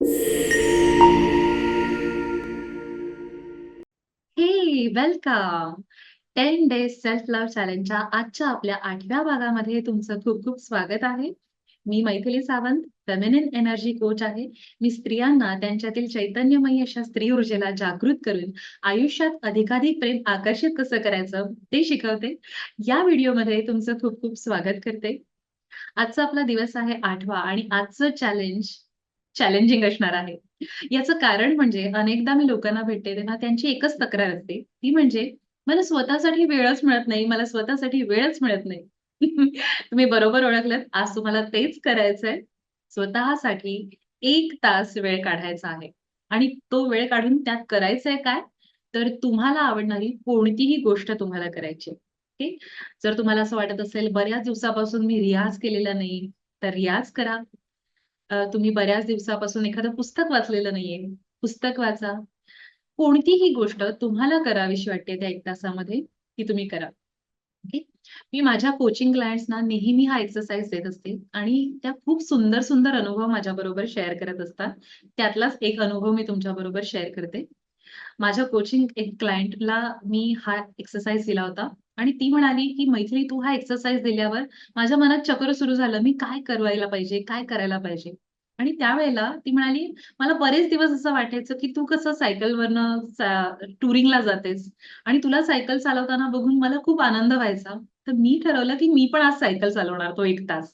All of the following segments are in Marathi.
Hey welcome. Ten days self love चॅलेंजच्या आजच्या आपल्या आठव्या भागामध्ये तुमचं खूप-खूप स्वागत आहे. मी Maithili Sawant, feminine energy coach आहे. मी स्त्रियांना त्यांच्यातील चैतन्यमयी अशा स्त्री ऊर्जेला जागृत करून आयुष्यात अधिकाधिक प्रेम आकर्षित कसं करायचं ते शिकवते. या व्हिडिओमध्ये तुमचं खूप-खूप स्वागत करते. आजचा आपला दिवस आहे आठवा आणि आजचं चॅलेंज चॅलेंजिंग असणार आहे. याचं कारण म्हणजे अनेकदा मी लोकांना भेटते तेव्हा त्यांची एकच तक्रार असते. ती म्हणजे मला स्वतःसाठी वेळच मिळत नाही. मला स्वतःसाठी वेळच मिळत नाही. तुम्ही बरोबर ओळखलं आज तुम्हाला तेच करायचंय. स्वतःसाठी एक तास वेळ काढायचा आहे आणि तो वेळ काढून त्यात करायचंय काय? तर तुम्हाला आवडणारी कोणतीही गोष्ट तुम्हाला करायची आहे. ओके. जर तुम्हाला असं वाटत असेल बऱ्याच दिवसापासून मी रियाज केलेला नाही, तर रियाज करा. तुम्ही बऱ्याच दिवसापासून एखादं पुस्तक वाचलेलं नाहीये, पुस्तक वाचा. कोणतीही गोष्ट तुम्हाला करावीशी वाटते त्या एक तासामध्ये, ती तुम्ही करा. ओके. मी माझ्या कोचिंग क्लायंट्सना नेहमी हा एक्सरसाइज देत असते आणि त्या खूप सुंदर-सुंदर अनुभव माझ्याबरोबर शेअर करत असतात. त्यातलाच एक अनुभव मी तुमच्याबरोबर शेअर करते. माझ्या कोचिंग एक क्लायंटला मी हा एक्सरसाइज दिला होता आणि ती म्हणाली, की "मैथिली तू हा एक्सरसाइज दिल्यावर माझ्या मनात चक्र सुरू झालं. मी काय करायला पाहिजे? काय करायला पाहिजे?" आणि त्यावेळेला ती म्हणाली, "मला बरेच दिवस असं वाटायचं, की तू कसं सायकलवरनं टुरिंगला जातेस आणि तुला सायकल चालवताना बघून मला खूप आनंद व्हायचा. तर मी ठरवलं, की मी पण आज सायकल चालवणार तो एक तास."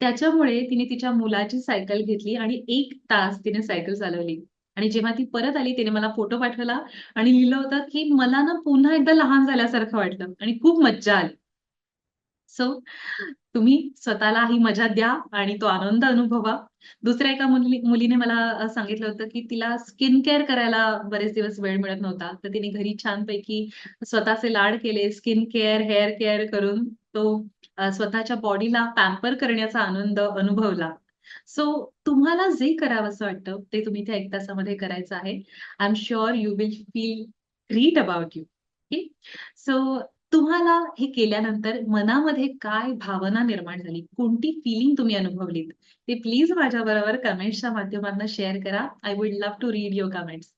त्याच्यामुळे तिने तिच्या मुलाची सायकल घेतली आणि एक तास तिने सायकल चालवली आणि जेव्हा ती परत आली तिने मला फोटो पाठवला आणि लिहिलं होतं, की "मला ना पुन्हा एकदा लहान झाल्यासारखं वाटलं आणि खूप मज्जा आली." सो तुम्ही स्वतःला ही मजा द्या आणि तो आनंद अनुभवा. दुसऱ्या एका मुली मुलीने मला सांगितलं होतं, की तिला स्किन केअर करायला बरेच दिवस वेळ मिळत नव्हता. तर तिने घरी छानपैकी स्वतःचे लाड केले. स्किन केअर, हेअर केअर करून तो स्वतःच्या बॉडीला पॅम्पर करण्याचा आनंद अनुभवला. सो तुम्हाला जे करावंसं वाटतं ते तुम्ही त्या एक तासामध्ये करायचं आहे. I am sure you will feel great about you. Okay. So तुम्हाला हे केल्यानंतर मनामध्ये काय भावना निर्माण झाली? कोणती फीलिंग तुम्ही अनुभवलीत? ते प्लीज माझ्याबरोबर कमेंट्सच्या माध्यमातून शेअर करा. I would love to read your comments.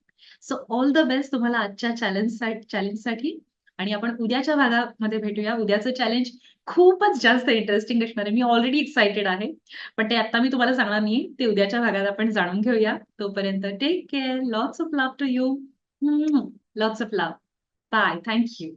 So all the best तुम्हाला आजच्या चॅलेंज चॅलेंजसाठी आणि आपण उद्याच्या भागामध्ये भेटूया. उद्याचं चॅलेंज खूपच जास्त इंटरेस्टिंग असणार आहे. मी ऑलरेडी एक्साइटेड आहे. पण ते आता मी तुम्हाला सांगणार नाही ते उद्याच्या भागात आपण जाणून घेऊया. तोपर्यंत take care. Lots of love to you. Lots of love. Bye. Thank you.